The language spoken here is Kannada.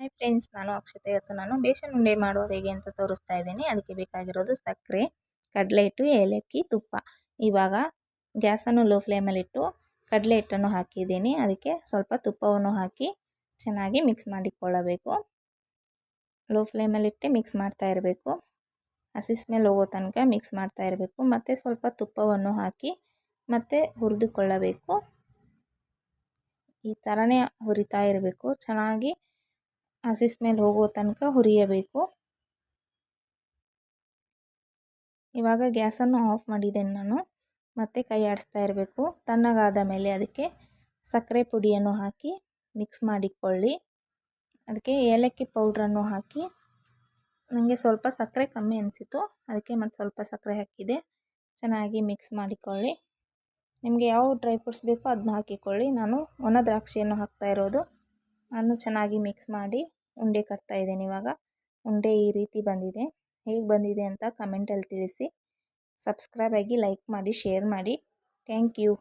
ಹಾಯ್ ಫ್ರೆಂಡ್ಸ್ ನಾನು, ಅಕ್ಷತೆ ಇವತ್ತು ನಾನು ಬೇಸನ್ ಉಂಡೆ ಮಾಡೋದು ಹೇಗೆ ಅಂತ ತೋರಿಸ್ತಾ ಇದ್ದೀನಿ. ಅದಕ್ಕೆ ಬೇಕಾಗಿರೋದು ಸಕ್ಕರೆ ಕಡಲೆ ಹಿಟ್ಟು ಏಲಕ್ಕಿ, ತುಪ್ಪ. ಇವಾಗ ಗ್ಯಾಸನ್ನು ಲೋ ಫ್ಲೇಮಲ್ಲಿಟ್ಟು ಕಡಲೆ ಹಿಟ್ಟನ್ನು ಹಾಕಿದ್ದೀನಿ. ಅದಕ್ಕೆ ಸ್ವಲ್ಪ ತುಪ್ಪವನ್ನು ಹಾಕಿ ಚೆನ್ನಾಗಿ ಮಿಕ್ಸ್ ಮಾಡಿಕೊಳ್ಳಬೇಕು. ಲೋ ಫ್ಲೇಮಲ್ಲಿಟ್ಟೆ ಮಿಕ್ಸ್ ಮಾಡ್ತಾ ಇರಬೇಕು. ಹಸಿ ಸ್ಮೆಲ್ ಹೋಗೋ ತನಕ ಮಿಕ್ಸ್ ಮಾಡ್ತಾ ಇರಬೇಕು. ಮತ್ತು ಸ್ವಲ್ಪ ತುಪ್ಪವನ್ನು ಹಾಕಿ ಮತ್ತು ಹುರಿದುಕೊಳ್ಳಬೇಕು. ಈ ಥರನೇ ಹುರಿತಾ ಇರಬೇಕು. ಚೆನ್ನಾಗಿ ಹಸಿ ಮೇಲೆ ಹೋಗೋ ತನಕ ಹುರಿಯಬೇಕು. ಇವಾಗ ಗ್ಯಾಸನ್ನು ಆಫ್ ಮಾಡಿದ್ದೇನೆ ನಾನು. ಮತ್ತೆ ಕೈ ಆಡಿಸ್ತಾ ಇರಬೇಕು. ತಣ್ಣಗಾದ ಮೇಲೆ ಅದಕ್ಕೆ ಸಕ್ಕರೆ ಪುಡಿಯನ್ನು ಹಾಕಿ ಮಿಕ್ಸ್ ಮಾಡಿಕೊಳ್ಳಿ. ಅದಕ್ಕೆ ಏಲಕ್ಕಿ ಪೌಡ್ರನ್ನು ಹಾಕಿ. ನನಗೆ ಸ್ವಲ್ಪ ಸಕ್ಕರೆ ಕಮ್ಮಿ ಅನಿಸಿತು ಅದಕ್ಕೆ ಮತ್ತು ಸ್ವಲ್ಪ ಸಕ್ಕರೆ ಹಾಕಿದೆ. ಚೆನ್ನಾಗಿ ಮಿಕ್ಸ್ ಮಾಡಿಕೊಳ್ಳಿ. ನಿಮಗೆ ಯಾವ ಡ್ರೈ ಫ್ರೂಟ್ಸ್ ಬೇಕೋ ಅದನ್ನ ಹಾಕಿಕೊಳ್ಳಿ. ನಾನು ಒಣ ದ್ರಾಕ್ಷಿಯನ್ನು ಹಾಕ್ತಾ ಇರೋದು. ಅದನ್ನು ಚೆನ್ನಾಗಿ ಮಿಕ್ಸ್ ಮಾಡಿ ಉಂಡೆ ಕಟ್ತಾ ಇದ್ದೇನೆ ಇವಾಗ. ಉಂಡೆ ಈ ರೀತಿ ಬಂದಿದೆ. ಹೇಗೆ ಬಂದಿದೆ ಅಂತ ಕಮೆಂಟಲ್ಲಿ ತಿಳಿಸಿ. ಸಬ್ಸ್ಕ್ರೈಬ್ ಆಗಿ ಲೈಕ್ ಮಾಡಿ ಶೇರ್ ಮಾಡಿ. Thank you